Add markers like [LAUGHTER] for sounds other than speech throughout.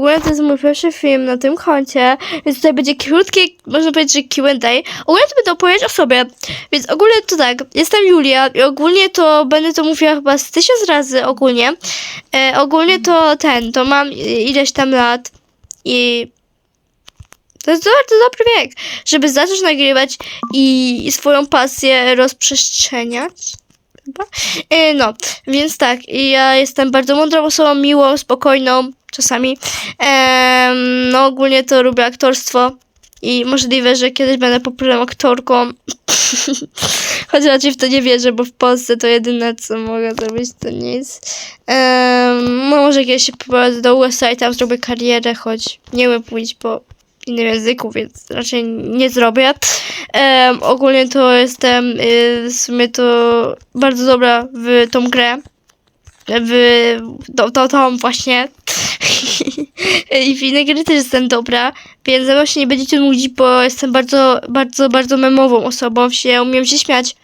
Ogóle to jest mój pierwszy film na tym koncie, więc tutaj będzie krótkie, można powiedzieć, że Q&A. Ogólnie to będę opowiadać o sobie, więc ogólnie to tak, jestem Julia i ogólnie to będę to mówiła chyba z tysiąc razy ogólnie. E, ogólnie to ten, to mam ileś tam lat i to jest bardzo dobry wiek, żeby zacząć nagrywać i swoją pasję rozprzestrzeniać. Chyba. E, no, więc tak, ja jestem bardzo mądrą osobą, miłą, spokojną, czasami. Em, no, ogólnie to lubię aktorstwo i możliwe, że kiedyś będę popularną aktorką. [LAUGHS] Choć raczej w to nie wierzę, bo w Polsce to jedyne, co mogę zrobić, to nic. No, może kiedyś się poprowadzę do USA i tam zrobię karierę, choć nie umiem mówić po innym języku, więc raczej nie zrobię. Ogólnie to jestem y, w sumie to bardzo dobra w tą grę. W to, to, tą właśnie. [LAUGHS] I w inne gry też jestem dobra, więc ze mną się nie będziecie nudzić, bo jestem bardzo, bardzo, bardzo memową osobą. Się, umiem się śmiać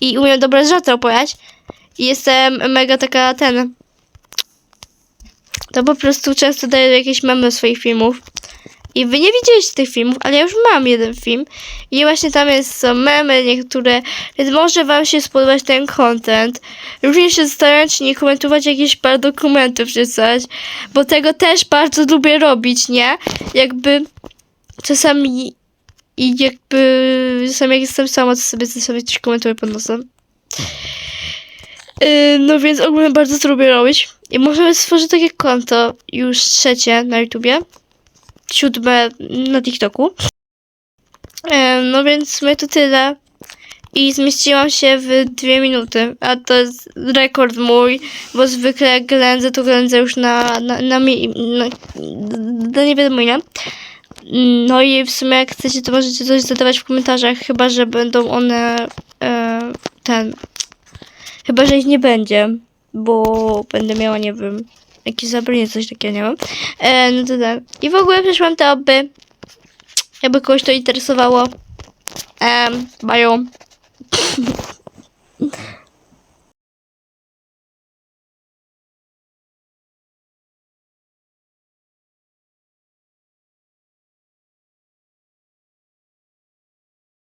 i umiem dobre żarty opowiadać. I jestem mega taka ten. To po prostu często daję jakieś memy swoich filmów. I wy nie widzieliście tych filmów, ale ja już mam jeden film. I właśnie tam jest, są memy niektóre, więc może wam się spodobać ten content. Również się zastanawiam, czy nie komentować jakichś par dokumentów czy coś, bo tego też bardzo lubię robić, nie? Jakby czasami i jakby czasami jak jestem sama, to sobie coś komentuję pod nosem. Yy, no więc ogólnie bardzo to lubię robić. I możemy stworzyć takie konto, już trzecie na YouTubie siódme na TikToku. E, No więc sumie to tyle. I zmieściłam się w dwie minuty, a to jest rekord mój, bo zwykle jak ględzę, to ględzę już na, na, na, mi, na, na nie wiadomo ile. No i w sumie jak chcecie, to możecie coś zadawać w komentarzach, chyba że będą one e, ten. Chyba, że ich nie będzie, bo będę miała, nie wiem, jakieś zabranie, coś takiego, nie wiem. E, no to tak. I w ogóle przeszłam te oby. Jakby kogoś to interesowało. Um, mają.